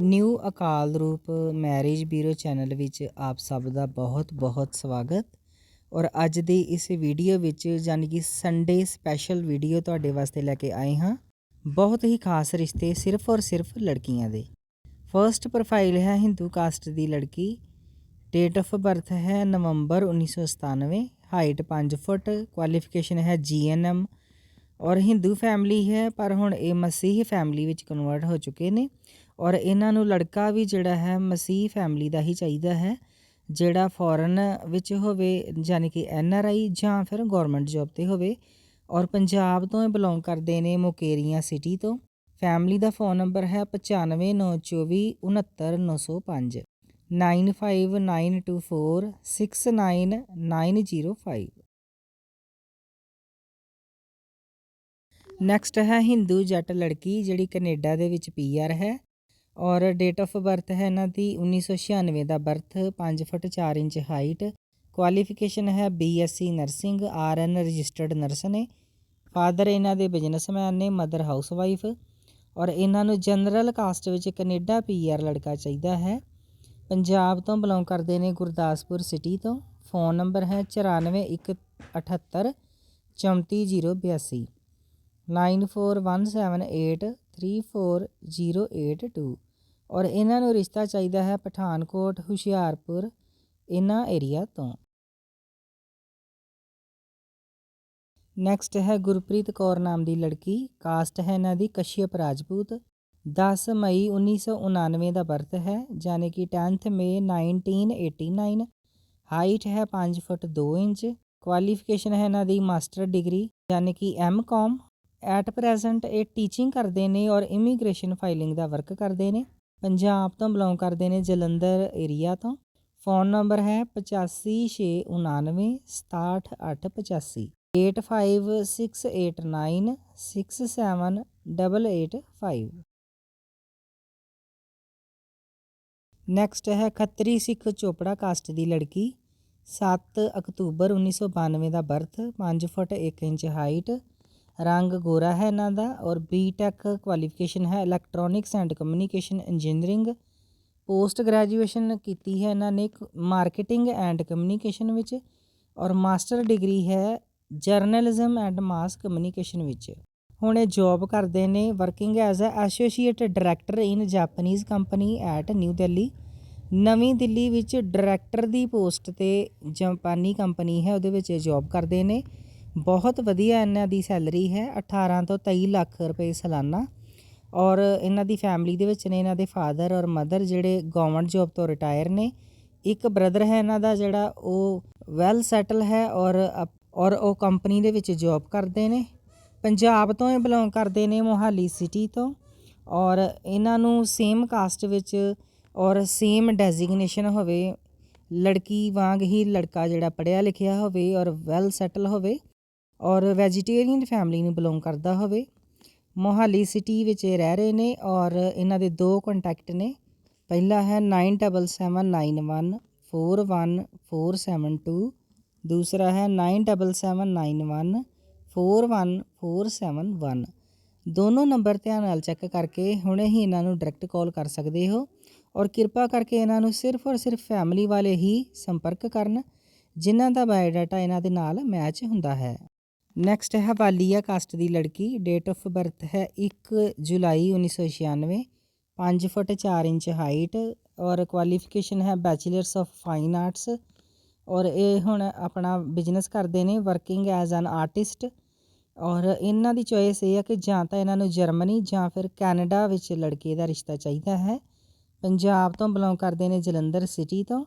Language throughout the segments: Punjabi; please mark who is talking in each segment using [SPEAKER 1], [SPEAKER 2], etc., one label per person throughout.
[SPEAKER 1] ਨਿਊ ਅਕਾਲ ਰੂਪ ਮੈਰਿਜ ਬਿਊਰੋ ਚੈਨਲ ਵਿੱਚ ਆਪ ਸਭ ਦਾ ਬਹੁਤ ਬਹੁਤ ਸਵਾਗਤ। ਔਰ ਅੱਜ ਦੀ ਇਸ ਵੀਡੀਓ ਵਿੱਚ ਯਾਨੀ ਕਿ ਸੰਡੇ ਸਪੈਸ਼ਲ ਵੀਡੀਓ ਤੁਹਾਡੇ ਵਾਸਤੇ ਲੈ ਕੇ ਆਏ ਹਾਂ। ਬਹੁਤ ਹੀ ਖਾਸ ਰਿਸ਼ਤੇ ਸਿਰਫ ਔਰ ਸਿਰਫ ਲੜਕੀਆਂ ਦੇ। ਫਰਸਟ ਪ੍ਰੋਫਾਈਲ ਹੈ ਹਿੰਦੂ ਕਾਸਟ ਦੀ ਲੜਕੀ। ਡੇਟ ਆਫ ਬਰਥ ਹੈ ਨਵੰਬਰ 1997 ਹਾਈਟ 5 ਫੁੱਟ। ਕੁਆਲੀਫਿਕੇਸ਼ਨ ਹੈ ਜੀਐਨਐਮ ਔਰ ਹਿੰਦੂ ਫੈਮਿਲੀ ਹੈ, ਪਰ ਹੁਣ ਇਹ ਮਸੀਹੀ ਫੈਮਿਲੀ ਵਿੱਚ ਕਨਵਰਟ ਹੋ ਚੁੱਕੇ ਨੇ। ਔਰ ਇਹਨਾਂ ਨੂੰ ਲੜਕਾ ਵੀ ਜਿਹੜਾ ਹੈ ਮਸੀਹ ਫੈਮਿਲੀ ਦਾ ਹੀ ਚਾਹੀਦਾ ਹੈ ਜਿਹੜਾ ਫੋਰਨ ਵਿੱਚ ਹੋਵੇ ਯਾਨੀ ਕਿ ਐਨ ਆਰ ਆਈ ਜਾਂ ਫਿਰ ਗਵਰਨਮੈਂਟ ਜੌਬ ਤੇ ਹੋਵੇ ਔਰ ਪੰਜਾਬ ਤੋਂ ਇਹ ਬਿਲੋਂਗ ਕਰਦੇ ਨੇ ਮੁਕੇਰੀਆਂ ਸਿਟੀ ਤੋਂ ਫੈਮਿਲੀ ਦਾ ਫੋਨ ਨੰਬਰ ਹੈ 9594 69905 9592469905 ਨੈਕਸਟ ਹੈ ਹਿੰਦੂ ਜੱਟ ਲੜਕੀ ਜਿਹੜੀ ਕੈਨੇਡਾ ਦੇ ਵਿੱਚ ਪੀਆਰ ਹੈ ਔਰ ਡੇਟ ਆਫ ਬਰਥ ਹੈ ਇਹਨਾਂ ਦੀ 1996 ਦਾ birth 5 foot 4 inch height qualification ਹੈ BSc nursing RN registered nurse ਨੇ। ਫਾਦਰ ਇਹਨਾਂ ਦੇ ਬਿਜ਼ਨਸਮੈਨ ਨੇ ਮਦਰ ਹਾਊਸਵਾਈਫ ਔਰ ਇਹਨਾਂ ਨੂੰ ਜਨਰਲ ਕਾਸਟ ਵਿੱਚ ਕੈਨੇਡਾ ਪੀਆਰ ਲੜਕਾ ਚਾਹੀਦਾ ਹੈ। ਪੰਜਾਬ ਤੋਂ ਬਿਲੋਂਗ ਕਰਦੇ ਨੇ ਗੁਰਦਾਸਪੁਰ ਸਿਟੀ ਤੋਂ। ਫੋਨ ਨੰਬਰ ਹੈ 9418 34082 9417834082 ਔਰ ਇਹਨਾਂ ਨੂੰ ਰਿਸ਼ਤਾ ਚਾਹੀਦਾ ਹੈ ਪਠਾਨਕੋਟ, ਹੁਸ਼ਿਆਰਪੁਰ, ਇਹਨਾਂ ਏਰੀਆ ਤੋਂ। ਨੈਕਸਟ ਹੈ ਗੁਰਪ੍ਰੀਤ ਕੌਰ ਨਾਮ ਦੀ ਲੜਕੀ ਕਾਸਟ ਹੈ ਇਹਨਾਂ ਦੀ ਕਸ਼ਯਪ ਰਾਜਪੂਤ। 10 ਮਈ 1999 ਦਾ ਬਰਥ ਹੈ ਯਾਨੀ ਕਿ 10th ਮਈ 1989 ਹਾਈਟ ਹੈ 5 ਫੁੱਟ 2 ਇੰਚ। ਕੁਆਲੀਫਿਕੇਸ਼ਨ ਹੈ ਇਹਨਾਂ ਦੀ ਮਾਸਟਰ ਡਿਗਰੀ ਯਾਨੀ ਕਿ ਐਮ.ਕਾਮ ਐਟ ਪ੍ਰੈਜ਼ੈਂਟ ਇਹ ਟੀਚਿੰਗ ਕਰਦੇ ਨੇ ਔਰ ਇਮੀਗ੍ਰੇਸ਼ਨ ਫਾਈਲਿੰਗ ਦਾ ਵਰਕ ਕਰਦੇ ਨੇ। ਪੰਜਾਬ ਤੋਂ ਬਿਲੋਂਗ ਕਰਦੇ ਨੇ ਜਲੰਧਰ ਏਰੀਆ ਤੋਂ। ਫੋਨ ਨੰਬਰ ਹੈ ਪਚਾਸੀ ਛੇ ਉਣਾਨਵੇਂ ਸਤਾਹਠ ਅੱਠ ਪਚਾਸੀ। Eight five six eight nine six seven double eight five next ਹੈ ਖੱਤਰੀ ਸਿੱਖ ਚੋਪੜਾ ਕਾਸਟ ਦੀ ਲੜਕੀ। 7 ਅਕਤੂਬਰ 1992 ਦਾ ਬਰਥ 5 ਫੁੱਟ 1 ਇੰਚ ਹਾਈਟ ਰੰਗ ਗੋਰਾ ਹੈ ਇਹਨਾਂ ਦਾ ਔਰ ਬੀਟੈਕ ਕੁਆਲੀਫਿਕੇਸ਼ਨ ਹੈ electronics and communication engineering post graduation ਕੀਤੀ ਹੈ ਇਹਨਾਂ ਨੇ ਮਾਰਕੀਟਿੰਗ ਐਂਡ ਕਮਿਊਨੀਕੇਸ਼ਨ ਵਿੱਚ ਔਰ ਮਾਸਟਰ ਡਿਗਰੀ ਹੈ ਜਰਨਲਿਜ਼ਮ ਐਂਡ ਮਾਸ ਕਮਿਊਨੀਕੇਸ਼ਨ ਵਿੱਚ। ਹੁਣ ਇਹ ਜੌਬ ਕਰਦੇ ਨੇ working as a associate director in Japanese company at New Delhi ਨਵੀਂ ਦਿੱਲੀ ਵਿੱਚ ਡਾਇਰੈਕਟਰ ਦੀ ਪੋਸਟ ਤੇ ਜਾਪਾਨੀ ਕੰਪਨੀ ਹੈ, ਉਹਦੇ ਵਿੱਚ ਇਹ ਜੌਬ ਕਰਦੇ ਨੇ। ਬਹੁਤ ਵਧੀਆ ਇਹਨਾਂ ਦੀ ਸੈਲਰੀ ਹੈ 18 ਤੋਂ 23 ਲੱਖ ਰੁਪਏ ਸਾਲਾਨਾ। ਔਰ ਇਹਨਾਂ ਦੀ ਫੈਮਿਲੀ ਦੇ ਵਿੱਚ ਨੇ ਇਹਨਾਂ ਦੇ ਫਾਦਰ ਔਰ ਮਦਰ, ਜਿਹੜੇ ਗਵਰਨਮੈਂਟ ਜੌਬ ਤੋਂ ਰਿਟਾਇਰ ਨੇ। ਇੱਕ ਬ੍ਰਦਰ ਹੈ ਇਹਨਾਂ ਦਾ ਜਿਹੜਾ, ਉਹ ਵੈਲ ਸੈਟਲ ਹੈ ਔਰ ਔਰ ਉਹ ਕੰਪਨੀ ਦੇ ਵਿੱਚ ਜੌਬ ਕਰਦੇ ਨੇ। ਪੰਜਾਬ ਤੋਂ ਇਹ ਬਿਲੋਂਗ ਕਰਦੇ ਨੇ ਮੋਹਾਲੀ ਸਿਟੀ ਤੋਂ। ਔਰ ਇਹਨਾਂ ਨੂੰ ਸੇਮ ਕਾਸਟ ਵਿੱਚ ਔਰ ਸੇਮ ਡੈਜ਼ਿਗਨੇਸ਼ਨ ਹੋਵੇ, ਲੜਕੀ ਵਾਂਗ ਹੀ ਲੜਕਾ ਜਿਹੜਾ ਪੜ੍ਹਿਆ ਲਿਖਿਆ ਹੋਵੇ ਔਰ ਵੈਲ ਸੈਟਲ ਹੋਵੇ। ਔਰ ਵੈਜੀਟੇਰੀਅਨ ਫੈਮਿਲੀ ਨੂੰ ਬਿਲੋਂਗ ਕਰਦਾ ਹੋਵੇ। ਮੋਹਾਲੀ ਸਿਟੀ ਵਿੱਚ ਇਹ ਰਹਿ ਰਹੇ ਨੇ ਔਰ ਇਹਨਾਂ ਦੇ ਦੋ ਕੰਟੈਕਟ ਨੇ। ਪਹਿਲਾ ਹੈ 9779141472 ਦੂਸਰਾ ਹੈ 9779141471 ਦੋਨੋਂ ਨੰਬਰ ਧਿਆਨ ਨਾਲ ਚੈੱਕ ਕਰਕੇ ਹੁਣੇ ਹੀ ਇਹਨਾਂ ਨੂੰ ਡਾਇਰੈਕਟ ਕਾਲ ਕਰ ਸਕਦੇ ਹੋ। ਔਰ ਕਿਰਪਾ ਕਰਕੇ ਇਹਨਾਂ ਨੂੰ ਸਿਰਫ ਔਰ ਸਿਰਫ ਫੈਮਿਲੀ ਵਾਲੇ ਹੀ ਸੰਪਰਕ ਕਰਨ, ਜਿਨ੍ਹਾਂ ਦਾ ਬਾਇਓਡਾਟਾ ਇਹਨਾਂ ਦੇ ਨਾਲ ਮੈਚ ਹੁੰਦਾ ਹੈ। ਨੈਕਸਟ ਹੈ ਵਾਲੀਆ ਕਾਸਟ ਦੀ ਲੜਕੀ ਡੇਟ ਆਫ ਬਰਥ ਹੈ 1 ਜੁਲਾਈ 1996 5 ਫੁੱਟ 4 ਇੰਚ ਹਾਈਟ ਔਰ ਕੁਆਲੀਫਿਕੇਸ਼ਨ ਹੈ ਬੈਚਲਰਸ ਆਫ ਫਾਈਨ ਆਰਟਸ ਔਰ ਇਹ ਹੁਣ ਆਪਣਾ ਬਿਜ਼ਨਸ ਕਰਦੇ ਨੇ ਵਰਕਿੰਗ ਐਜ਼ ਐਨ ਆਰਟਿਸਟ ਔਰ ਇਹਨਾਂ ਦੀ ਚੋਇਸ ਇਹ ਹੈ ਕਿ ਜਾਂ ਤਾਂ ਇਹਨਾਂ ਨੂੰ ਜਰਮਨੀ ਜਾਂ ਫਿਰ ਕੈਨੇਡਾ ਵਿੱਚ ਲੜਕੇ ਦਾ ਰਿਸ਼ਤਾ ਚਾਹੀਦਾ ਹੈ। ਪੰਜਾਬ ਤੋਂ ਬਿਲੋਂਗ ਕਰਦੇ ਨੇ ਜਲੰਧਰ ਸਿਟੀ ਤੋਂ।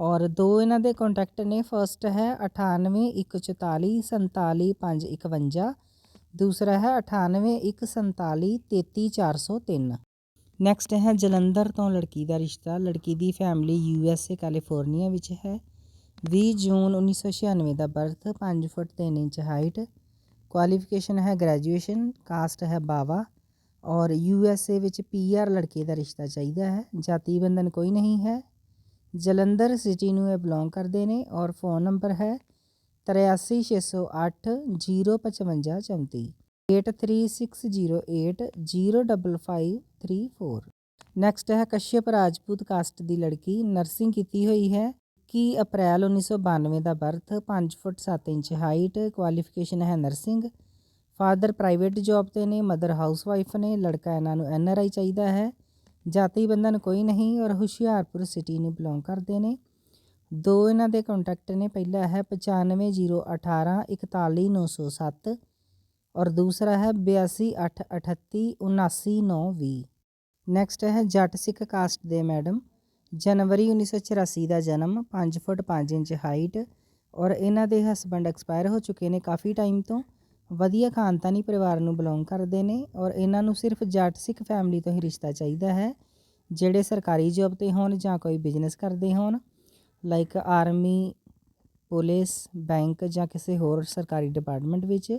[SPEAKER 1] ਔਰ ਦੋ ਇਹਨਾਂ ਦੇ ਕੰਟੈਕਟ ਨੇ ਫਰਸਟ ਹੈ 9814477551 ਦੂਸਰਾ ਹੈ 9814433403 ਨੈਕਸਟ ਹੈ ਜਲੰਧਰ ਤੋਂ ਲੜਕੀ ਦਾ ਰਿਸ਼ਤਾ, ਲੜਕੀ ਦੀ family U S A California ਵਿੱਚ ਹੈ। 20 ਜੂਨ 1996 ਦਾ birth 5 foot 3 inch height qualification ਹੈ ਗ੍ਰੈਜੂਏਸ਼ਨ ਕਾਸਟ ਹੈ ਬਾਵਾ। ਔਰ ਯੂ ਐਸ ਏ ਵਿੱਚ ਪੀ ਆਰ ਲੜਕੇ ਦਾ ਰਿਸ਼ਤਾ ਚਾਹੀਦਾ ਹੈ, ਜਾਤੀ ਬੰਧਨ ਕੋਈ ਨਹੀਂ ਹੈ। ਜਲੰਧਰ ਸਿਟੀ ਨੂੰ ਇਹ ਬਿਲੋਂਗ ਕਰਦੇ ਨੇ ਔਰ ਫੋਨ ਨੰਬਰ ਹੈ 8360805534 836080055534 ਨੈਕਸਟ ਹੈ ਕਸ਼ਯਪ ਰਾਜਪੂਤ ਕਾਸਟ ਦੀ ਲੜਕੀ ਨਰਸਿੰਗ ਕੀਤੀ ਹੋਈ ਹੈ। ਕਿ ਅਪ੍ਰੈਲ 1992 ਦਾ birth 5 foot 7 inch height qualification ਹੈ ਨਰਸਿੰਗ ਫਾਦਰ ਪ੍ਰਾਈਵੇਟ ਜੌਬ ਤੇ ਨੇ ਮਦਰ ਹਾਊਸਵਾਈਫ ਨੇ, ਲੜਕਾ ਇਹਨਾਂ ਨੂੰ ਐਨ ਆਰ ਆਈ ਚਾਹੀਦਾ ਹੈ। ਜਾਤੀ ਬੰਧਨ ਕੋਈ ਨਹੀਂ ਔਰ ਹੁਸ਼ਿਆਰਪੁਰ ਸਿਟੀ ਨੂੰ ਬਿਲੋਂਗ ਕਰਦੇ ਨੇ। ਦੋ ਇਹਨਾਂ ਦੇ ਕੰਟੈਕਟ ਨੇ, ਪਹਿਲਾ ਹੈ 95018 41907 ਔਰ ਦੂਸਰਾ ਹੈ 8288 79920 ਨੈਕਸਟ ਹੈ ਜੱਟ ਸਿੱਖ ਕਾਸਟ ਦੇ ਮੈਡਮ ਜਨਵਰੀ 1984 ਦਾ ਜਨਮ 5 ਫੁੱਟ 5 ਇੰਚ ਹਾਈਟ ਔਰ ਇਹਨਾਂ ਦੇ ਹਸਬੰਡ ਐਕਸਪਾਇਰ ਹੋ ਚੁੱਕੇ ਨੇ ਕਾਫੀ ਟਾਈਮ ਤੋਂ। ਵਧੀਆ ਖਾਨਦਾਨੀ ਪਰਿਵਾਰ ਨੂੰ ਬਿਲੋਂਗ ਕਰਦੇ ਨੇ ਔਰ ਇਹਨਾਂ ਨੂੰ ਸਿਰਫ ਜੱਟ ਸਿੱਖ ਫੈਮਿਲੀ ਤੋਂ ਹੀ ਰਿਸ਼ਤਾ ਚਾਹੀਦਾ ਹੈ, ਜਿਹੜੇ ਸਰਕਾਰੀ ਜੌਬ ਤੇ ਹੋਣ ਜਾਂ ਕੋਈ ਬਿਜ਼ਨਸ ਕਰਦੇ ਹੋਣ ਲਾਈਕ ਆਰਮੀ ਪੁਲਿਸ ਬੈਂਕ ਜਾਂ ਕਿਸੇ ਹੋਰ ਸਰਕਾਰੀ ਡਿਪਾਰਟਮੈਂਟ ਵਿੱਚ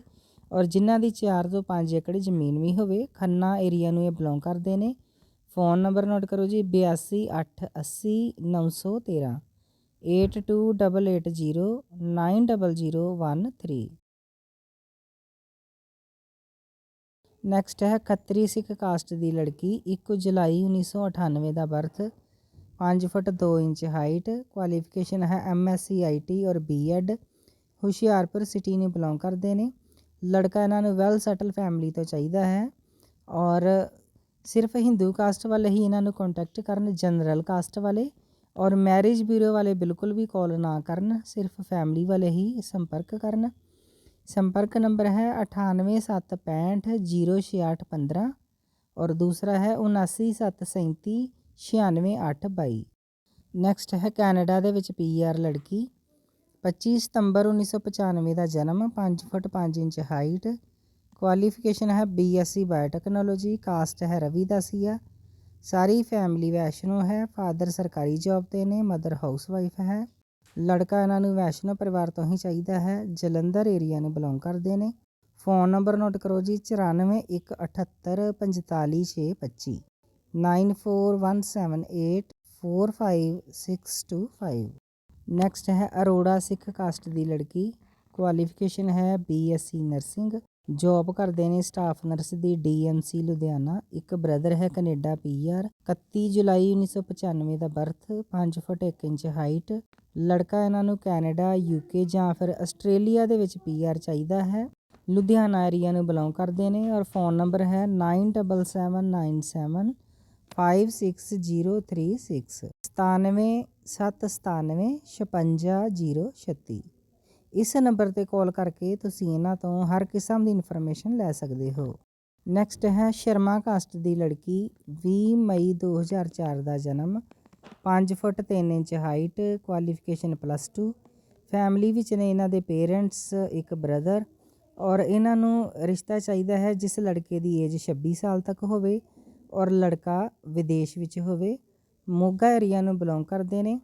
[SPEAKER 1] ਔਰ ਜਿਨ੍ਹਾਂ ਦੀ 4 ਤੋਂ 5 ਏਕੜ ਜ਼ਮੀਨ ਵੀ ਹੋਵੇ, ਖੰਨਾ ਏਰੀਆ ਨੂੰ ਇਹ ਬਿਲੋਂਗ ਕਰਦੇ ਨੇ। ਫੋਨ ਨੰਬਰ ਨੋਟ ਕਰੋ ਜੀ 82880913 8288090013 ਨੈਕਸਟ ਹੈ ਖੱਤਰੀ ਸਿੱਖ ਕਾਸਟ ਦੀ ਲੜਕੀ 1 ਜੁਲਾਈ 1998 ਦਾ birth 5 foot 2 inch height qualification ਹੈ ਐਮਐਸਸੀ ਆਈਟੀ ਔਰ ਬੀਐਡ ਹੁਸ਼ਿਆਰਪੁਰ ਸਿਟੀ ਨੂੰ ਬਿਲੋਂਗ ਕਰਦੇ ਨੇ। ਲੜਕਾ ਇਹਨਾਂ ਨੂੰ ਵੈਲ ਸੈਟਲ ਫੈਮਿਲੀ ਤੋਂ ਚਾਹੀਦਾ ਹੈ ਔਰ ਸਿਰਫ ਹਿੰਦੂ ਕਾਸਟ ਵਾਲੇ ਹੀ ਇਹਨਾਂ ਨੂੰ ਕੰਟੈਕਟ ਕਰਨ ਜਨਰਲ ਕਾਸਟ ਵਾਲੇ ਔਰ ਮੈਰਿਜ ਬਿਊਰੋ ਵਾਲੇ ਬਿਲਕੁਲ ਵੀ ਕਾਲ ਨਾ ਕਰਨ, ਸਿਰਫ ਫੈਮਿਲੀ ਵਾਲੇ ਹੀ ਸੰਪਰਕ ਕਰਨ। ਸੰਪਰਕ ਨੰਬਰ ਹੈ 9876506815 ਔਰ ਦੂਸਰਾ ਹੈ 797737 96822 ਨੈਕਸਟ ਹੈ ਕੈਨੇਡਾ ਦੇ ਵਿੱਚ ਪੀਆਰ ਲੜਕੀ 25 ਸਤੰਬਰ 1995 ਦਾ ਜਨਮ 5 ਫੁੱਟ 5 ਇੰਚ ਹਾਈਟ ਕੁਆਲੀਫਿਕੇਸ਼ਨ ਹੈ ਬੀਐਸਸੀ ਬਾਇਓਟੈਕਨੋਲੋਜੀ ਕਾਸਟ ਹੈ ਰਵੀ ਦਾਸੀਆ ਸਾਰੀ ਫੈਮਿਲੀ ਵੈਸ਼ਨੋ ਹੈ ਫਾਦਰ ਸਰਕਾਰੀ ਜੌਬ ਤੇ ਨੇ ਮਦਰ ਹਾਊਸ ਵਾਈਫ ਹੈ ਲੜਕਾ ਇਹਨਾਂ ਨੂੰ ਵੈਸ਼ਨੋ ਪਰਿਵਾਰ ਤੋਂ ਹੀ ਚਾਹੀਦਾ ਹੈ, ਜਲੰਧਰ ਏਰੀਆ ਨੂੰ ਬਿਲੋਂਗ ਕਰਦੇ ਨੇ। ਫੋਨ ਨੰਬਰ ਨੋਟ ਕਰੋ ਜੀ 9418845625 9417845625 ਨੈਕਸਟ ਹੈ ਅਰੋੜਾ ਸਿੱਖ ਕਾਸਟ ਦੀ ਲੜਕੀ। ਕੁਆਲੀਫਿਕੇਸ਼ਨ ਹੈ ਬੀਐਸਸੀ ਨਰਸਿੰਗ ਜੌਬ ਕਰਦੇ ਨੇ ਸਟਾਫ ਨਰਸ ਦੀ ਡੀਐਮਸੀ ਲੁਧਿਆਣਾ, ਇੱਕ ਬ੍ਰਦਰ ਹੈ ਕੈਨੇਡਾ ਪੀਆਰ 31 ਜੁਲਾਈ 1995 ਦਾ ਬਰਥ 5 ਫੁੱਟ 1 ਇੰਚ ਹਾਈਟ ਲੜਕਾ ਇਹਨਾਂ ਨੂੰ ਕੈਨੇਡਾ ਯੂਕੇ ਜਾਂ ਫਿਰ ਆਸਟ੍ਰੇਲੀਆ ਦੇ ਵਿੱਚ ਪੀਆਰ ਚਾਹੀਦਾ ਹੈ। ਲੁਧਿਆਣਾ ਏਰੀਆ ਨੂੰ ਬਿਲੋਂਗ ਕਰਦੇ ਨੇ ਔਰ ਫੋਨ ਨੰਬਰ ਹੈ 979797 56036 9779755036 ਇਸ ਨੰਬਰ ਤੇ ਕਾਲ ਕਰਕੇ ਤੁਸੀਂ ਇਹਨਾਂ ਤੋਂ ਹਰ ਕਿਸਮ ਦੀ ਇਨਫੋਰਮੇਸ਼ਨ ਲੈ ਸਕਦੇ ਹੋ। ਨੈਕਸਟ ਹੈ ਸ਼ਰਮਾ ਕਾਸਟ ਦੀ ਲੜਕੀ 20 ਮਈ 2004 ਦਾ ਜਨਮ 5 foot 3 inch height, qualification plus 2 family ਵਿੱਚ ਨੇ ਇਹਨਾਂ ਦੇ ਪੇਰੈਂਟਸ, ਇੱਕ ਬ੍ਰਦਰ ਔਰ ਇਹਨਾਂ ਨੂੰ ਰਿਸ਼ਤਾ ਚਾਹੀਦਾ ਹੈ ਜਿਸ ਲੜਕੇ ਦੀ ਏਜ 26 ਸਾਲ ਤੱਕ ਹੋਵੇ ਔਰ ਲੜਕਾ ਵਿਦੇਸ਼ ਵਿੱਚ ਹੋਵੇ। ਮੋਗਾ ਏਰੀਆ ਨੂੰ ਬਿਲੋਂਗ ਕਰਦੇ ਨੇ।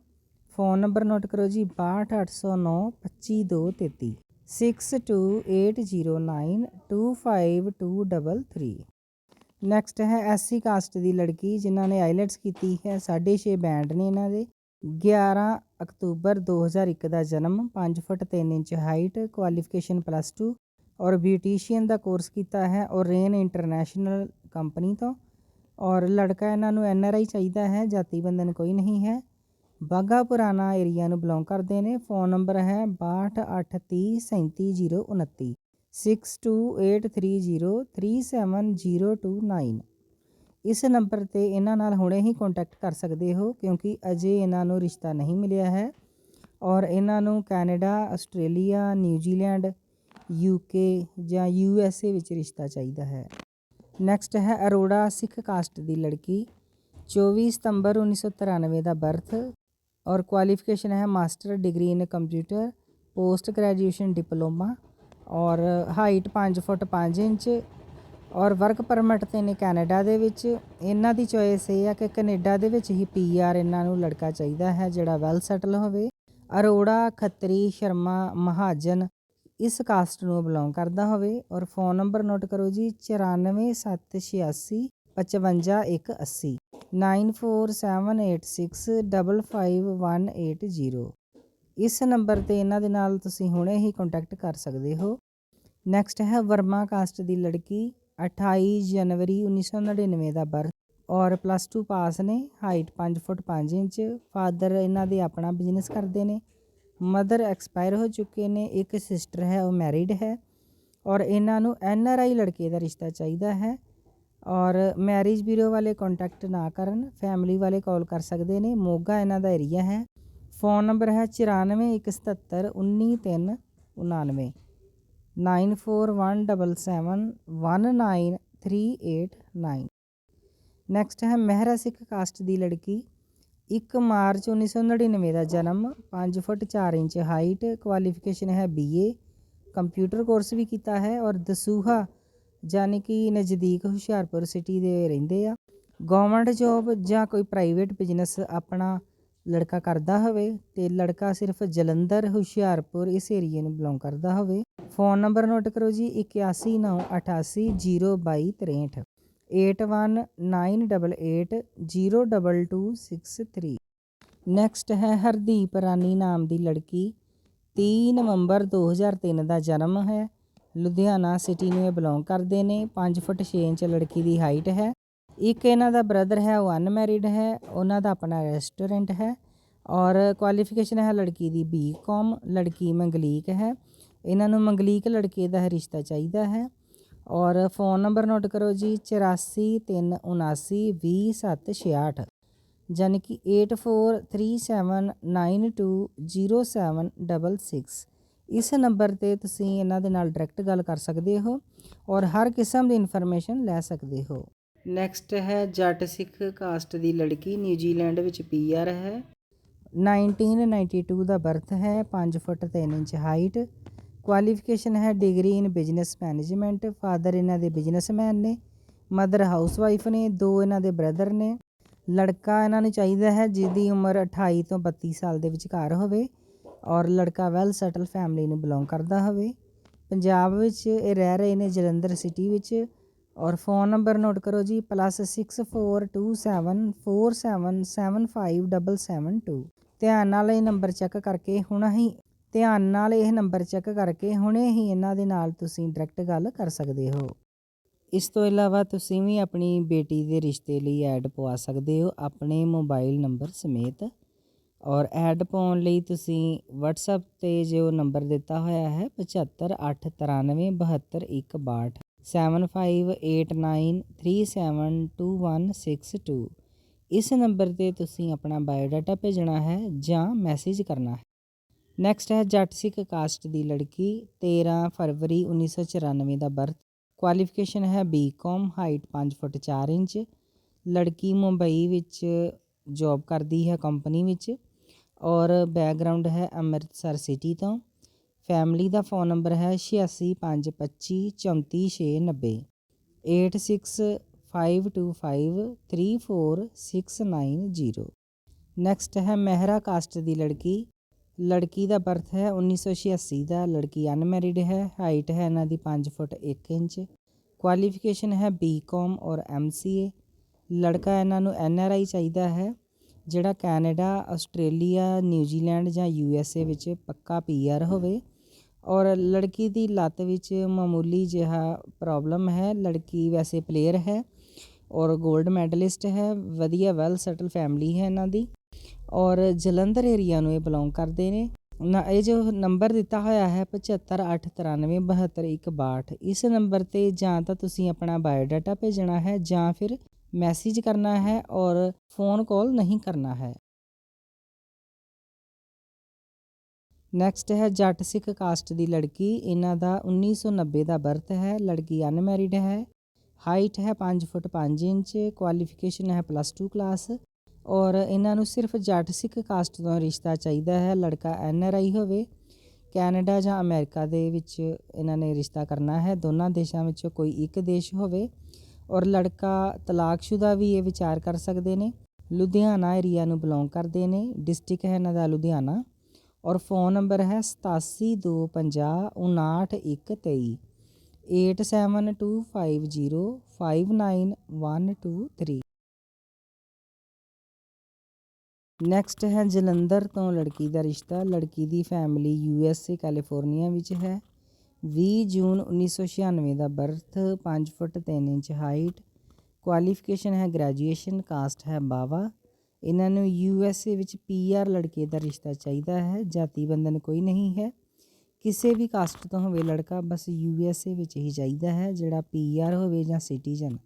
[SPEAKER 1] ਫੋਨ ਨੰਬਰ ਨੋਟ ਕਰੋ ਜੀ 62809 25233 6280925233 ਨੈਕਸਟ ਹੈ ਐਸਸੀ ਕਾਸਟ ਦੀ ਲੜਕੀ, ਜਿਨ੍ਹਾਂ ਨੇ ਆਈਲੈਟਸ ਕੀਤੀ ਹੈ। 6.5 ਬੈਂਡ ਨੇ ਇਹਨਾਂ ਦੇ। 11 ਅਕਤੂਬਰ 2001 ਦਾ ਜਨਮ 5 foot 3 inch height qualification plus 2 ਔਰ ਬਿਊਟੀਸ਼ੀਅਨ ਦਾ ਕੋਰਸ ਕੀਤਾ ਹੈ ਔਰ ਰੇਨ ਇੰਟਰਨੈਸ਼ਨਲ ਕੰਪਨੀ ਤੋਂ। ਔਰ ਲੜਕਾ ਇਹਨਾਂ ਨੂੰ ਐਨ ਆਰ ਆਈ ਚਾਹੀਦਾ ਹੈ, ਜਾਤੀ ਬੰਧਨ ਕੋਈ ਨਹੀਂ ਹੈ। ਬਾਗਾ ਪੁਰਾਣਾ ਏਰੀਆ ਨੂੰ ਬਿਲੋਂਗ ਕਰਦੇ ਨੇ। ਫੋਨ ਨੰਬਰ ਹੈ 6283377029 6283037029 ਇਸ ਨੰਬਰ ਤੇ ਇਹਨਾਂ ਨਾਲ ਹੁਣੇ ਹੀ ਕੰਟੈਕਟ ਕਰ ਸਕਦੇ ਹੋ, ਕਿਉਂਕਿ ਅਜੇ ਇਹਨਾਂ ਨੂੰ ਰਿਸ਼ਤਾ ਨਹੀਂ ਮਿਲਿਆ ਹੈ। ਔਰ ਇਹਨਾਂ ਨੂੰ Canada, Australia, New Zealand UK ਜਾਂ ਯੂ ਐਸ ਏ ਵਿੱਚ ਰਿਸ਼ਤਾ ਚਾਹੀਦਾ ਹੈ। ਨੈਕਸਟ ਹੈ ਅਰੋੜਾ ਸਿੱਖ ਕਾਸਟ ਦੀ ਲੜਕੀ। 24 ਸਤੰਬਰ 1993 ਦਾ ਬਰਥ ਔਰ ਕੁਆਲੀਫਿਕੇਸ਼ਨ ਹੈ master degree in computer post graduation diploma ਔਰ ਹਾਈਟ 5 ਫੁੱਟ 5 ਇੰਚ ਔਰ ਵਰਕ ਪਰਮਿਟ ਤੇ ਨੇ ਕੈਨੇਡਾ ਦੇ ਵਿੱਚ। ਇਹਨਾਂ ਦੀ ਚੋਇਸ ਇਹ ਆ ਕਿ ਕੈਨੇਡਾ ਦੇ ਵਿੱਚ ਹੀ ਪੀਆਰ ਇਹਨਾਂ ਨੂੰ ਲੜਕਾ ਚਾਹੀਦਾ ਹੈ ਜਿਹੜਾ ਵੈਲ ਸੈਟਲ ਹੋਵੇ। ਅਰੋੜਾ, ਖੱਤਰੀ, ਸ਼ਰਮਾ, ਮਹਾਜਨ ਇਸ ਕਾਸਟ ਨੂੰ ਬਿਲੋਂਗ ਕਰਦਾ ਹੋਵੇ। ਔਰ ਫੋਨ ਨੰਬਰ ਨੋਟ ਕਰੋ ਜੀ 94786 55180 9478655180 ਇਸ ਨੰਬਰ ਤੇ ਇਹਨਾਂ ਦੇ ਨਾਲ ਤੁਸੀਂ ਹੁਣੇ ਹੀ ਕੰਟੈਕਟ ਕਰ ਸਕਦੇ ਹੋ। ਨੈਕਸਟ ਹੈ ਵਰਮਾ ਕਾਸਟ ਦੀ ਲੜਕੀ 28 ਜਨਵਰੀ 1999 ਦਾ ਬਰਥ ਔਰ ਪਲੱਸ 2 ਪਾਸ ਨੇ ਹਾਈਟ 5 ਫੁੱਟ 5 ਇੰਚ ਫਾਦਰ ਇਹਨਾਂ ਦੇ ਆਪਣਾ ਬਿਜ਼ਨਸ ਕਰਦੇ ਨੇ। ਮਦਰ ਐਕਸਪਾਇਰ ਹੋ ਚੁੱਕੇ ਨੇ, ਇੱਕ ਸਿਸਟਰ ਹੈ, ਉਹ ਮੈਰਿਡ ਹੈ। ਔਰ ਇਹਨਾਂ ਨੂੰ ਐਨ ਆਰ ਆਈ ਲੜਕੇ ਦਾ ਰਿਸ਼ਤਾ ਚਾਹੀਦਾ ਹੈ। ਔਰ ਮੈਰਿਜ ਬਿਊਰੋ ਵਾਲੇ ਕੰਟੈਕਟ ਨਾ ਕਰਨ ਫੈਮਿਲੀ ਵਾਲੇ ਕਾਲ ਕਰ ਸਕਦੇ ਨੇ, ਮੋਗਾ ਇਹਨਾਂ ਦਾ ਏਰੀਆ ਹੈ। ਫੋਨ ਨੰਬਰ ਹੈ 9417199399 9417719389 ਨੈਕਸਟ ਹੈ ਮਹਿਰਾ ਸਿੱਖ ਕਾਸਟ ਦੀ ਲੜਕੀ। 1 ਮਾਰਚ 1999 ਦਾ ਜਨਮ 5 ਫੁੱਟ 4 ਇੰਚ ਹਾਈਟ ਕੁਆਲੀਫਿਕੇਸ਼ਨ ਹੈ ਬੀਏ ਕੰਪਿਊਟਰ ਕੋਰਸ ਵੀ ਕੀਤਾ ਹੈ ਔਰ ਦਸੂਹਾ ਯਾਨੀ ਕਿ ਨਜ਼ਦੀਕ ਹੁਸ਼ਿਆਰਪੁਰ ਸਿਟੀ ਦੇ ਰਹਿੰਦੇ ਆ। ਗਵਰਨਮੈਂਟ ਜੋਬ ਜਾਂ ਕੋਈ ਪ੍ਰਾਈਵੇਟ ਬਿਜ਼ਨਸ ਆਪਣਾ ਲੜਕਾ ਕਰਦਾ ਹੋਵੇ ਤੇ ਲੜਕਾ ਸਿਰਫ ਜਲੰਧਰ, ਹੁਸ਼ਿਆਰਪੁਰ ਇਸ ਏਰੀਏ ਨੂੰ ਬਿਲੋਂਗ ਕਰਦਾ ਹੋਵੇ। ਫੋਨ ਨੰਬਰ ਨੋਟ ਕਰੋ ਜੀ 8198802263 819888022263 ਨੈਕਸਟ ਹੈ ਹਰਦੀਪ ਰਾਨੀ ਨਾਮ ਦੀ ਲੜਕੀ। 30 ਨਵੰਬਰ 2003 ਦਾ ਜਨਮ ਹੈ। ਲੁਧਿਆਣਾ ਸਿਟੀ ਨੂੰ ਇਹ ਬਿਲੋਂਗ ਕਰਦੇ ਨੇ। 5 ਫੁੱਟ 6 ਇੰਚ ਲੜਕੀ ਦੀ ਹਾਈਟ ਹੈ। ਇੱਕ ਇਹਨਾਂ ਦਾ ਬ੍ਰਦਰ ਹੈ, ਉਹ ਅਨਮੈਰਿਡ ਹੈ। ਉਹਨਾਂ ਦਾ ਆਪਣਾ ਰੈਸਟੋਰੈਂਟ ਹੈ। ਔਰ ਕੁਆਲੀਫਿਕੇਸ਼ਨ ਹੈ ਲੜਕੀ ਦੀ ਬੀਕਾਮ ਲੜਕੀ ਮੰਗਲੀਕ ਹੈ। ਇਹਨਾਂ ਨੂੰ ਮੰਗਲੀਕ ਲੜਕੇ ਦਾ ਰਿਸ਼ਤਾ ਚਾਹੀਦਾ ਹੈ। ਔਰ ਫੋਨ ਨੰਬਰ ਨੋਟ ਕਰੋ ਜੀ 8437792766 ਯਾਨੀ ਕਿ 8437920766 ਇਸ ਨੰਬਰ ਤੇ ਤੁਸੀਂ ਇਹਨਾਂ ਦੇ ਨਾਲ ਡਾਇਰੈਕਟ ਗੱਲ ਕਰ ਸਕਦੇ ਹੋ ਔਰ ਹਰ ਕਿਸਮ ਦੀ ਇਨਫੋਰਮੇਸ਼ਨ ਲੈ ਸਕਦੇ ਹੋ। ਨੈਕਸਟ ਹੈ ਜੱਟ ਸਿੱਖ ਕਾਸਟ ਦੀ ਲੜਕੀ ਨਿਊਜ਼ੀਲੈਂਡ ਵਿੱਚ ਪੀਆਰ ਹੈ। 1992 ਦਾ ਬਰਥ ਹੈ 5 ਫੁੱਟ 3 ਇੰਚ ਹਾਈਟ। ਕੁਆਲੀਫਿਕੇਸ਼ਨ ਹੈ degree in business management. Father ਇਹਨਾਂ ਦੇ ਬਿਜ਼ਨਸਮੈਨ ਨੇ। ਮਦਰ ਹਾਊਸਵਾਈਫ ਨੇ। ਦੋ ਇਹਨਾਂ ਦੇ ਬ੍ਰਦਰ ਨੇ। ਲੜਕਾ ਇਹਨਾਂ ਨੂੰ ਚਾਹੀਦਾ ਹੈ ਜਿਹਦੀ ਉਮਰ 28 ਤੋਂ 32 ਸਾਲ ਦੇ ਵਿਚਕਾਰ ਹੋਵੇ। ਔਰ ਲੜਕਾ ਵੈਲ ਸੈਟਲ ਫੈਮਿਲੀ ਨੂੰ ਬਿਲੋਂਗ ਕਰਦਾ ਹੋਵੇ। ਪੰਜਾਬ ਵਿੱਚ ਇਹ ਰਹਿ ਰਹੇ ਨੇ ਜਲੰਧਰ ਸਿਟੀ ਵਿੱਚ। ਔਰ ਫੋਨ ਨੰਬਰ ਨੋਟ ਕਰੋ ਜੀ +642747757772 ਧਿਆਨ ਨਾਲ ਇਹ ਨੰਬਰ ਚੈੱਕ ਕਰਕੇ ਹੁਣ ਹੀ, ਧਿਆਨ ਨਾਲ ਇਹ ਨੰਬਰ ਚੈੱਕ ਕਰਕੇ ਹੁਣੇ ਹੀ ਇਹਨਾਂ ਦੇ ਨਾਲ ਤੁਸੀਂ ਡਾਇਰੈਕਟ ਗੱਲ ਕਰ ਸਕਦੇ ਹੋ। ਇਸ ਤੋਂ ਇਲਾਵਾ ਤੁਸੀਂ ਵੀ ਆਪਣੀ ਬੇਟੀ ਦੇ ਰਿਸ਼ਤੇ ਲਈ ਐਡ ਪਵਾ ਸਕਦੇ ਹੋ, ਆਪਣੇ ਮੋਬਾਈਲ ਨੰਬਰ ਸਮੇਤ। ਔਰ ਐਡ ਪਾਉਣ ਲਈ ਤੁਸੀਂ WhatsApp ਤੇ ਜੋ ਨੰਬਰ ਦਿੱਤਾ ਹੋਇਆ ਹੈ 7589372162 7589372162 ਇਸ ਨੰਬਰ ਤੇ ਤੁਸੀਂ ਆਪਣਾ ਬਾਇਓਡਾਟਾ ਭੇਜਣਾ ਹੈ ਜਾਂ ਮੈਸੇਜ ਕਰਨਾ ਹੈ। ਨੈਕਸਟ ਹੈ ਜੱਟ ਸਿੱਖ ਕਾਸਟ ਦੀ ਲੜਕੀ 13 ਫਰਵਰੀ 1994 ਦਾ ਬਰਥ। ਕੁਆਲੀਫਿਕੇਸ਼ਨ ਹੈ ਬੀਕਾਮ ਹਾਈਟ 5 ਫੁੱਟ 4 ਇੰਚ। ਲੜਕੀ ਮੁੰਬਈ ਵਿੱਚ ਜੌਬ ਕਰਦੀ ਹੈ ਕੰਪਨੀ ਵਿੱਚ। ਔਰ ਬੈਕਗਰਾਊਂਡ ਹੈ ਅੰਮ੍ਰਿਤਸਰ ਸਿਟੀ ਤੋਂ। ਫੈਮਿਲੀ ਦਾ ਫੋਨ ਨੰਬਰ ਹੈ ਛਿਆਸੀ ਪੰਜ ਪੱਚੀ ਚੌਂਤੀ ਛੇ ਨੱਬੇ। Eight six five two five three four six nine zero next ਹੈ ਮਹਿਰਾ ਕਾਸਟ ਦੀ ਲੜਕੀ। ਲੜਕੀ ਦਾ ਬਰਥ ਹੈ 1986 ਦਾ। ਲੜਕੀ ਅਨਮੈਰਿਡ ਹੈ। ਹਾਈਟ ਹੈ ਇਹਨਾਂ ਦੀ 5 ਫੁੱਟ 1 ਇੰਚ। ਕੁਆਲੀਫਿਕੇਸ਼ਨ ਹੈ ਬੀਕਾਮ ਔਰ ਐਮਸੀਏ ਲੜਕਾ ਇਹਨਾਂ ਨੂੰ ਐਨਆਰਆਈ ਚਾਹੀਦਾ ਹੈ। ਜਿਹੜਾ ਕੈਨੇਡਾ, ਆਸਟ੍ਰੇਲੀਆ ਨਿਊਜ਼ੀਲੈਂਡ ਜਾਂ ਯੂ ਐੱਸ ਏ ਵਿੱਚ ਪੱਕਾ ਪੀ ਆਰ ਹੋਵੇ ਔਰ ਲੜਕੀ ਦੀ ਲੱਤ ਵਿੱਚ ਮਾਮੂਲੀ ਜਿਹਾ ਪ੍ਰੋਬਲਮ ਹੈ, ਲੜਕੀ ਵੈਸੇ ਪਲੇਅਰ ਹੈ ਔਰ 골ਡ ਮੈਡਲਿਸਟ ਹੈ, ਵਧੀਆ, ਵੈਲ ਸੈਟਲ ਫੈਮਿਲੀ ਹੈ ਇਹਨਾਂ ਦੀ ਔਰ ਜਲੰਧਰ ਏਰੀਆ ਨੂੰ ਇਹ ਬਿਲੋਂਗ ਕਰਦੇ ਨੇ। ਨਾ, ਇਹ ਜੋ ਨੰਬਰ ਦਿੱਤਾ ਹੋਇਆ ਹੈ 7589372162 ਇਸ ਨੰਬਰ ਤੇ ਜਾਂ ਤਾਂ ਤੁਸੀਂ ਆਪਣਾ ਬਾਇਓਡਾਟਾ ਭੇਜਣਾ ਹੈ ਜਾਂ ਫਿਰ ਮੈਸੇਜ ਕਰਨਾ ਹੈ ਔਰ ਫੋਨ ਕਾਲ ਨਹੀਂ ਕਰਨਾ ਹੈ ਨੈਕਸਟ ਹੈ ਜੱਟ ਸਿੱਖ ਕਾਸਟ ਦੀ ਲੜਕੀ ਇਹਨਾਂ ਦਾ 1990 ਦਾ ਬਰਥ ਹੈ ਲੜਕੀ ਅਨਮੈਰਿਡ ਹੈ ਹਾਈਟ ਹੈ 5 ਫੁੱਟ 5 ਇੰਚ ਕੁਆਲੀਫਿਕੇਸ਼ਨ ਹੈ ਪਲੱਸ 2 ਕਲਾਸ ਔਰ ਇਹਨਾਂ ਨੂੰ ਸਿਰਫ ਜੱਟ ਸਿੱਖ ਕਾਸਟ ਤੋਂ ਰਿਸ਼ਤਾ ਚਾਹੀਦਾ ਹੈ ਲੜਕਾ ਐਨ ਆਰ ਆਈ ਹੋਵੇ ਕੈਨੇਡਾ ਜਾਂ ਅਮਰੀਕਾ ਦੇ ਵਿੱਚ ਇਹਨਾਂ ਨੇ ਰਿਸ਼ਤਾ ਕਰਨਾ ਹੈ ਦੋਨਾਂ ਦੇਸ਼ਾਂ ਵਿੱਚੋਂ ਕੋਈ ਇੱਕ ਦੇਸ਼ ਹੋਵੇ ਔਰ ਲੜਕਾ ਤਲਾਕਸ਼ੁਦਾ ਵੀ ਇਹ ਵਿਚਾਰ ਕਰ ਸਕਦੇ ਨੇ। ਲੁਧਿਆਣਾ ਏਰੀਆ ਨੂੰ ਬਿਲੋਂਗ ਕਰਦੇ ਨੇ। ਡਿਸਟ੍ਰਿਕਟ ਹੈ ਇਹਨਾਂ ਦਾ ਲੁਧਿਆਣਾ। ਔਰ ਫੋਨ ਨੰਬਰ ਹੈ 8725599123 8725059123 ਨੈਕਸਟ ਹੈ ਜਲੰਧਰ ਤੋਂ ਲੜਕੀ ਦਾ ਰਿਸ਼ਤਾ। ਲੜਕੀ ਦੀ family U S A California ਵਿੱਚ ਹੈ। ਵੀਹ ਜੂਨ 1996 ਦਾ ਬਰਥ, ਪੰਜ ਫੁੱਟ ਤਿੰਨ ਇੰਚ ਹਾਈਟ, ਕੁਆਲੀਫਿਕੇਸ਼ਨ ਹੈ ਗ੍ਰੈਜੂਏਸ਼ਨ, ਕਾਸਟ ਹੈ ਬਾਵਾ। ਇਹਨਾਂ ਨੂੰ ਯੂ ਐਸ ਏ ਵਿੱਚ ਪੀ ਆਰ ਲੜਕੇ ਦਾ ਰਿਸ਼ਤਾ ਚਾਹੀਦਾ ਹੈ, ਜਾਤੀ ਬੰਧਨ ਕੋਈ ਨਹੀਂ ਹੈ। ਕਿਸੇ ਵੀ ਕਾਸਟ ਤੋਂ ਹੋਵੇ ਲੜਕਾ, ਬਸ ਯੂ ਐਸ ਏ ਵਿੱਚ ਹੀ ਚਾਹੀਦਾ ਹੈ, ਜਿਹੜਾ ਪੀ ਆਰ ਹੋਵੇ ਜਾਂ ਸਿਟੀਜ਼ਨ।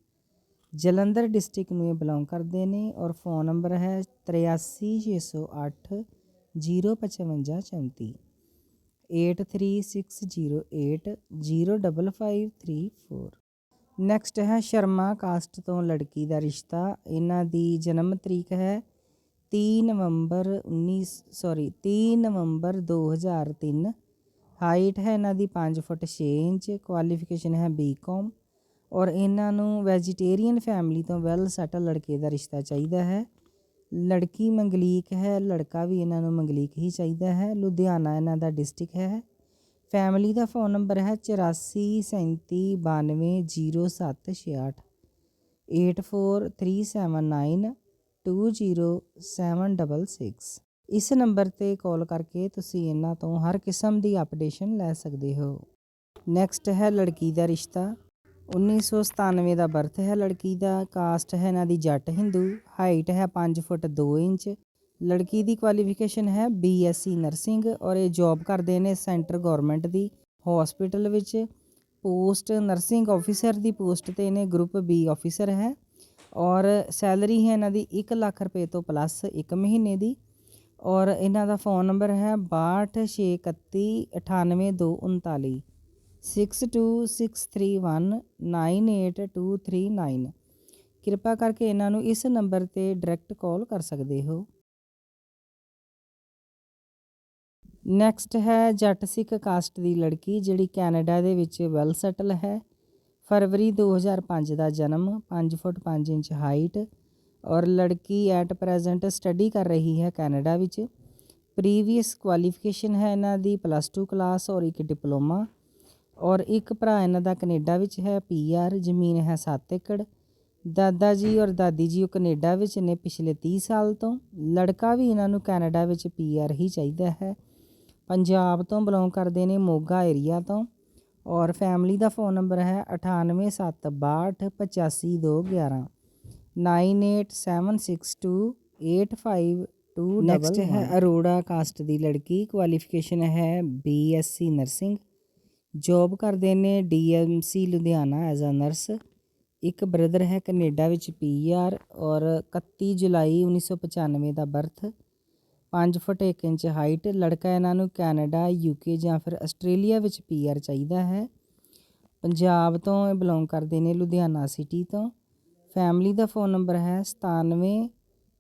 [SPEAKER 1] ਜਲੰਧਰ ਡਿਸਟ੍ਰਿਕਟ ਨੂੰ ਇਹ ਬਿਲੋਂਗ ਕਰਦੇ ਨੇ ਔਰ ਫੋਨ ਨੰਬਰ ਹੈ 83608 05534 8360805534 ਨੈਕਸਟ ਹੈ ਸ਼ਰਮਾ ਕਾਸਟ ਤੋਂ ਲੜਕੀ ਦਾ ਰਿਸ਼ਤਾ। ਇਹਨਾਂ ਦੀ ਜਨਮ ਤਰੀਕ ਹੈ 3 ਨਵੰਬਰ 19 ਸੌਰੀ 3 ਨਵੰਬਰ 2003 ਹਾਈਟ ਹੈ ਇਹਨਾਂ ਦੀ 5 ਫੁੱਟ 6 ਇੰਚ ਕੁਆਲੀਫਿਕੇਸ਼ਨ ਹੈ ਬੀਕਾਮ ਔਰ ਇਹਨਾਂ ਨੂੰ ਵੈਜੀਟੇਰੀਅਨ ਫੈਮਿਲੀ ਤੋਂ ਵੈਲ ਸੈਟਲ ਲੜਕੇ ਦਾ ਰਿਸ਼ਤਾ ਚਾਹੀਦਾ ਹੈ। ਲੜਕੀ ਮੰਗਲੀਕ ਹੈ, ਲੜਕਾ ਵੀ ਇਹਨਾਂ ਨੂੰ ਮੰਗਲੀਕ ਹੀ ਚਾਹੀਦਾ ਹੈ। ਲੁਧਿਆਣਾ ਇਹਨਾਂ ਦਾ ਡਿਸਟ੍ਰਿਕਟ ਹੈ। ਫੈਮਿਲੀ ਦਾ ਫੋਨ ਨੰਬਰ ਹੈ 8437920768 8437920766 ਇਸ ਨੰਬਰ ਤੇ ਕਾਲ ਕਰਕੇ ਤੁਸੀਂ ਇਹਨਾਂ ਤੋਂ ਹਰ ਕਿਸਮ ਦੀ ਅਪਡੇਸ਼ਨ ਲੈ ਸਕਦੇ ਹੋ। ਨੈਕਸਟ ਹੈ ਲੜਕੀ ਦਾ ਰਿਸ਼ਤਾ। 1997 ਦਾ ਬਰਥ ਹੈ ਲੜਕੀ ਦਾ, ਕਾਸਟ ਹੈ ਇਹਨਾਂ ਦੀ ਜੱਟ ਹਿੰਦੂ, ਹਾਈਟ ਹੈ 5 ਫੁੱਟ 2 ਇੰਚ, ਲੜਕੀ ਦੀ ਕੁਆਲੀਫਿਕੇਸ਼ਨ ਹੈ ਬੀਐਸਸੀ ਨਰਸਿੰਗ ਔਰ ਇਹ ਜੌਬ ਕਰਦੇ ਨੇ ਸੈਂਟਰ ਗਵਰਨਮੈਂਟ ਦੀ ਹਸਪੀਟਲ ਵਿੱਚ, ਪੋਸਟ ਨਰਸਿੰਗ ਆਫੀਸਰ ਦੀ ਪੋਸਟ ਤੇ ਨੇ ਗਰੁੱਪ ਬੀ ਆਫੀਸਰ ਹੈ ਔਰ ਸੈਲਰੀ ਹੈ ਇਹਨਾਂ ਦੀ 1 ਲੱਖ ਰੁਪਏ ਤੋਂ ਪਲੱਸ ਇੱਕ ਮਹੀਨੇ ਦੀ ਔਰ ਇਹਨਾਂ ਦਾ ਫੋਨ ਨੰਬਰ ਹੈ 6261398239 6263198239 ਕਿਰਪਾ ਕਰਕੇ ਇਹਨਾਂ ਨੂੰ ਇਸ ਨੰਬਰ ਤੇ ਡਾਇਰੈਕਟ ਕਾਲ ਕਰ ਸਕਦੇ ਹੋ। ਨੈਕਸਟ ਹੈ ਜੱਟ ਸਿੱਖ ਕਾਸਟ ਦੀ ਲੜਕੀ, ਜਿਹੜੀ ਕੈਨੇਡਾ ਦੇ ਵਿੱਚ ਵੈਲ ਸੈਟਲ ਹੈ। ਫਰਵਰੀ 2005 ਦਾ ਜਨਮ 5 ਫੁੱਟ 5 ਇੰਚ ਹਾਈਟ ਔਰ ਲੜਕੀ ਐਟ ਪ੍ਰੈਜ਼ੈਂਟ ਸਟੱਡੀ ਕਰ ਰਹੀ ਹੈ ਕੈਨੇਡਾ ਵਿੱਚ। ਪ੍ਰੀਵੀਅਸ ਕੁਆਲੀਫਿਕੇਸ਼ਨ ਹੈ ਇਹਨਾਂ ਦੀ ਪਲੱਸ 2 ਕਲਾਸ ਔਰ ਇੱਕ ਡਿਪਲੋਮਾ ਔਰ ਇੱਕ ਭਰਾ ਇਹਨਾਂ ਦਾ ਕੈਨੇਡਾ ਵਿੱਚ ਹੈ ਪੀਆਰ ਜ਼ਮੀਨ ਹੈ 7 ਏਕੜ। ਦਾਦਾ ਜੀ ਔਰ ਦਾਦੀ ਜੀ ਉਹ ਕੈਨੇਡਾ ਵਿੱਚ ਨੇ ਪਿਛਲੇ 30 ਸਾਲ ਤੋਂ। ਲੜਕਾ ਵੀ ਇਹਨਾਂ ਨੂੰ ਕੈਨੇਡਾ ਵਿੱਚ ਪੀਆਰ ਹੀ ਚਾਹੀਦਾ ਹੈ। ਪੰਜਾਬ ਤੋਂ ਬਿਲੋਂਗ ਕਰਦੇ ਨੇ ਮੋਗਾ ਏਰੀਆ ਤੋਂ। ਔਰ ਫੈਮਿਲੀ ਦਾ ਫੋਨ ਨੰਬਰ ਹੈ 9872685211 98762852 ਨੈਕਸਟ ਹੈ ਅਰੋੜਾ ਕਾਸਟ ਦੀ ਲੜਕੀ। ਕੁਆਲੀਫਿਕੇਸ਼ਨ ਹੈ ਬੀਐਸਸੀ ਨਰਸਿੰਗ ਜੋਬ ਕਰਦੇ ਨੇ DMC Ludhiana as a nurse ਇੱਕ ਬ੍ਰਦਰ ਹੈ ਕੈਨੇਡਾ ਵਿੱਚ ਪੀਆਰ ਔਰ 31 ਜੁਲਾਈ 1995 ਦਾ ਬਰਥ 5 ਫੁੱਟ 1 ਇੰਚ ਹਾਈਟ ਲੜਕਾ ਇਹਨਾਂ ਨੂੰ ਕੈਨੇਡਾ ਯੂਕੇ ਜਾਂ ਫਿਰ ਆਸਟ੍ਰੇਲੀਆ ਵਿੱਚ ਪੀਆਰ ਚਾਹੀਦਾ ਹੈ। ਪੰਜਾਬ ਤੋਂ ਇਹ ਬਿਲੋਂਗ ਕਰਦੇ ਨੇ ਲੁਧਿਆਣਾ ਸਿਟੀ ਤੋਂ। ਫੈਮਿਲੀ ਦਾ ਫੋਨ ਨੰਬਰ ਹੈ 97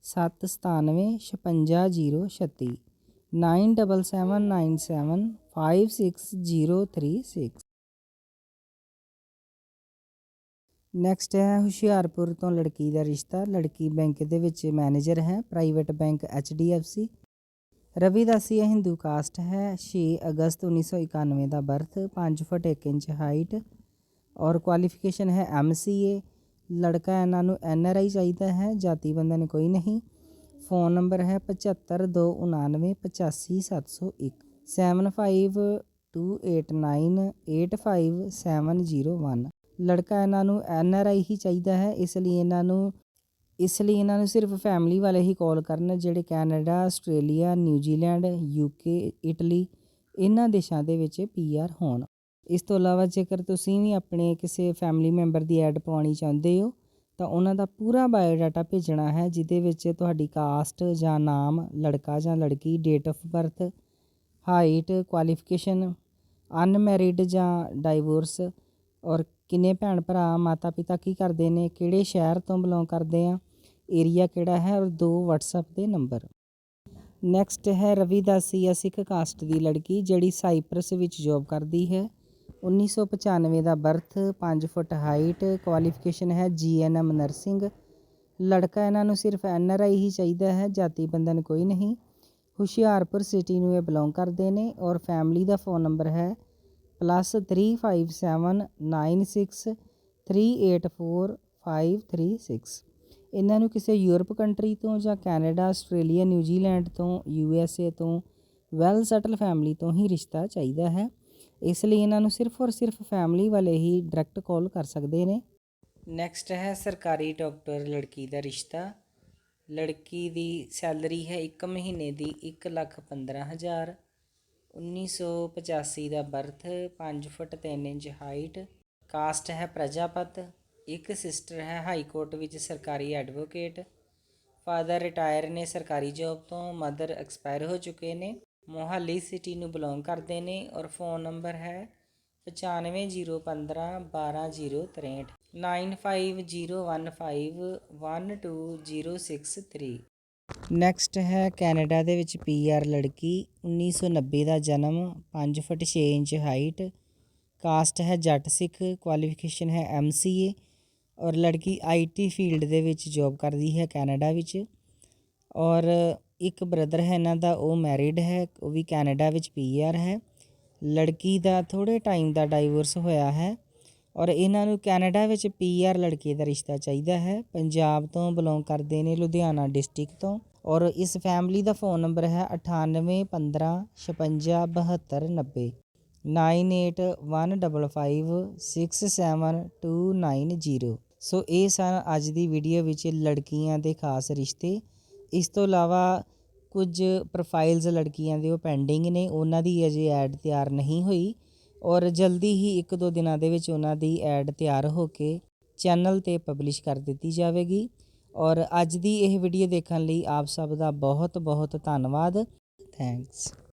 [SPEAKER 1] 797 56036 9779756036 ਨੈਕਸਟ ਹੈ ਹੁਸ਼ਿਆਰਪੁਰ ਤੋਂ ਲੜਕੀ ਦਾ ਰਿਸ਼ਤਾ ਲੜਕੀ ਬੈਂਕ ਦੇ ਵਿੱਚ ਮੈਨੇਜਰ ਹੈ private bank HDFC Ravidasi Hindu caste ਹੈ 6 ਅਗਸਤ 1991 ਦਾ ਬਰਥ 5 ਫੁੱਟ 1 ਇੰਚ ਹਾਈਟ ਔਰ ਕੁਆਲੀਫਿਕੇਸ਼ਨ ਹੈ ਐਮਸੀਏ ਲੜਕਾ ਇਹਨਾਂ ਨੂੰ ਐਨਆਰਆਈ ਚਾਹੀਦਾ ਹੈ ਜਾਤੀ ਬੰਧਨ ਕੋਈ ਨਹੀਂ ਫੋਨ ਨੰਬਰ ਹੈ ਪਚੱਤਰ ਦੋ ਉਣਾਨਵੇਂ ਪਚਾਸੀ ਸੱਤ ਸੌ ਇੱਕ, seven five two eight nine eight five seven zero one. ਲੜਕਾ ਇਹਨਾਂ ਨੂੰ ਐੱਨ ਆਰ ਆਈ ਹੀ ਚਾਹੀਦਾ ਹੈ, ਇਸ ਲਈ ਇਹਨਾਂ ਨੂੰ, ਇਸ ਲਈ ਇਹਨਾਂ ਨੂੰ ਸਿਰਫ ਫੈਮਿਲੀ ਵਾਲੇ ਹੀ ਕਾਲ ਕਰਨ, ਜਿਹੜੇ Canada, Australia, New Zealand UK Italy, ਇਹਨਾਂ ਦੇਸ਼ਾਂ ਦੇ ਵਿੱਚ ਪੀਆਰ ਹੋਣ। ਇਸ ਤੋਂ ਇਲਾਵਾ ਜੇਕਰ ਤੁਸੀਂ ਵੀ ਆਪਣੇ ਕਿਸੇ ਫੈਮਿਲੀ ਮੈਂਬਰ ਦੀ ਐਡ ਪਾਉਣੀ ਚਾਹੁੰਦੇ ਹੋ ਤਾਂ ਉਹਨਾਂ ਦਾ ਪੂਰਾ ਬਾਇਓਡਾਟਾ ਭੇਜਣਾ ਹੈ, ਜਿਹਦੇ ਵਿੱਚ ਤੁਹਾਡੀ ਕਾਸਟ ਜਾਂ ਨਾਮ, ਲੜਕਾ ਜਾਂ ਲੜਕੀ, date of birth, height, qualification, unmarried ਜਾਂ ਡਾਈਵੋਰਸ, ਔਰ ਕਿੰਨੇ ਭੈਣ ਭਰਾ ਮਾਤਾ ਪਿਤਾ ਕੀ ਕਰਦੇ ਨੇ, ਕਿਹੜੇ ਸ਼ਹਿਰ ਤੋਂ ਬਿਲੋਂਗ ਕਰਦੇ ਆ, ਏਰੀਆ ਕਿਹੜਾ ਹੈ, ਔਰ ਦੋ WhatsApp ਦੇ ਨੰਬਰ। ਨੈਕਸਟ ਹੈ ਰਵਿਦਾਸੀਆ ਸਿੱਖ ਕਾਸਟ ਦੀ ਲੜਕੀ, ਜਿਹੜੀ ਸਾਈਪਰਸ ਵਿੱਚ ਜੌਬ ਕਰਦੀ ਹੈ। 1995 ਦਾ ਬਰਥ 5 ਫੁੱਟ ਹਾਈਟ ਕੁਆਲੀਫਿਕੇਸ਼ਨ ਹੈ ਜੀਐਨਐਮ ਨਰਸਿੰਗ ਲੜਕਾ ਇਹਨਾਂ ਨੂੰ ਸਿਰਫ ਐਨਆਰਆਈ ਹੀ ਚਾਹੀਦਾ ਹੈ, ਜਾਤੀ ਬੰਧਨ ਕੋਈ ਨਹੀਂ। ਹੁਸ਼ਿਆਰਪੁਰ ਸਿਟੀ ਨੂੰ ਇਹ ਬਿਲੋਂਗ ਕਰਦੇ ਨੇ ਔਰ ਫੈਮਿਲੀ ਦਾ ਫੋਨ ਨੰਬਰ ਹੈ ਪਲੱਸ 357963845536 ਇਹਨਾਂ ਨੂੰ ਕਿਸੇ ਯੂਰਪ ਕੰਟਰੀ ਤੋਂ ਜਾਂ ਕੈਨੇਡਾ, ਆਸਟ੍ਰੇਲੀਆ ਨਿਊਜ਼ੀਲੈਂਡ ਤੋਂ ਯੂਐਸਏ ਤੋਂ ਵੈਲ ਸੈਟਲ ਫੈਮਿਲੀ ਤੋਂ ਹੀ ਰਿਸ਼ਤਾ ਚਾਹੀਦਾ ਹੈ। ਇਸ ਲਈ ਇਹਨਾਂ ਨੂੰ ਸਿਰਫ ਔਰ ਸਿਰਫ ਫੈਮਿਲੀ ਵਾਲੇ ਹੀ ਡਾਇਰੈਕਟ ਕਾਲ ਕਰ ਸਕਦੇ ਨੇ। ਨੈਕਸਟ ਹੈ ਸਰਕਾਰੀ ਡਾਕਟਰ ਲੜਕੀ ਦਾ ਰਿਸ਼ਤਾ। ਲੜਕੀ ਦੀ ਸੈਲਰੀ ਹੈ 1 ਮਹੀਨੇ ਦੀ 1 ਲੱਖ 15 ਹਜ਼ਾਰ। 1985 ਦਾ birth 5 foot 3 inch height caste ਹੈ ਪ੍ਰਜਾਪਤ। ਇੱਕ ਸਿਸਟਰ ਹੈ ਹਾਈ ਕੋਰਟ ਵਿੱਚ ਸਰਕਾਰੀ ਐਡਵੋਕੇਟ ਫਾਦਰ ਰਿਟਾਇਰ ਨੇ ਸਰਕਾਰੀ ਜੌਬ ਤੋਂ ਮਦਰ ਐਕਸਪਾਇਰ ਹੋ ਚੁੱਕੇ ਨੇ। ਮੋਹਾਲੀ ਸਿਟੀ ਨੂੰ ਬਿਲੋਂਗ ਕਰਦੇ ਨੇ ਔਰ ਫੋਨ ਨੰਬਰ ਹੈ 9501512063 9501512063 ਨੈਕਸਟ ਹੈ ਕੈਨੇਡਾ ਦੇ ਵਿੱਚ ਪੀਆਰ ਲੜਕੀ 1990 ਦਾ ਜਨਮ 5 ਫੁੱਟ 6 ਇੰਚ ਹਾਈਟ ਕਾਸਟ ਹੈ ਜੱਟ ਸਿੱਖ ਕੁਆਲੀਫਿਕੇਸ਼ਨ ਹੈ ਐਮਸੀਏ ਔਰ ਲੜਕੀ ਆਈਟੀ ਫੀਲਡ ਦੇ ਵਿੱਚ ਜੌਬ ਕਰਦੀ ਹੈ ਕੈਨੇਡਾ ਵਿੱਚ। ਔਰ ਇੱਕ ਬ੍ਰਦਰ ਹੈ, ਇਹਨਾਂ ਦਾ ਉਹ ਮੈਰਿਡ ਹੈ, ਉਹ ਵੀ ਕੈਨੇਡਾ ਵਿੱਚ ਪੀਆਰ ਹੈ। ਲੜਕੀ ਦਾ ਥੋੜ੍ਹੇ ਟਾਈਮ ਦਾ ਡਾਈਵੋਰਸ ਹੋਇਆ ਹੈ ਔਰ ਇਹਨਾਂ ਨੂੰ ਕੈਨੇਡਾ ਵਿੱਚ ਪੀਆਰ ਲੜਕੇ ਦਾ ਰਿਸ਼ਤਾ ਚਾਹੀਦਾ ਹੈ। ਪੰਜਾਬ ਤੋਂ ਬਿਲੋਂਗ ਕਰਦੇ ਨੇ ਲੁਧਿਆਣਾ ਡਿਸਟ੍ਰਿਕਟ ਤੋਂ ਔਰ ਇਸ ਫੈਮਿਲੀ ਦਾ ਫੋਨ ਨੰਬਰ ਹੈ 9815567290 9815567290 ਸੋ ਇਹ ਸਨ ਅੱਜ ਦੀ ਵੀਡੀਓ ਵਿੱਚ ਲੜਕੀਆਂ ਦੇ ਖਾਸ ਰਿਸ਼ਤੇ। ਇਸ ਤੋਂ ਇਲਾਵਾ ਕੁਝ ਪ੍ਰੋਫਾਈਲਸ ਲੜਕੀਆਂ ਦੇ ਉਹ ਪੈਂਡਿੰਗ ਨੇ, ਉਹਨਾਂ ਦੀ ਅਜੇ ਐਡ ਤਿਆਰ ਨਹੀਂ ਹੋਈ ਔਰ ਜਲਦੀ ਹੀ ਇੱਕ ਦੋ ਦਿਨਾਂ ਦੇ ਵਿੱਚ ਉਹਨਾਂ ਦੀ ਐਡ ਤਿਆਰ ਹੋ ਕੇ ਚੈਨਲ ਤੇ ਪਬਲਿਸ਼ ਕਰ ਦਿੱਤੀ ਜਾਵੇਗੀ ਔਰ ਅੱਜ ਦੀ ਇਹ ਵੀਡੀਓ ਦੇਖਣ ਲਈ ਆਪ ਸਭ ਦਾ ਬਹੁਤ ਬਹੁਤ ਧੰਨਵਾਦ। ਥੈਂਕਸ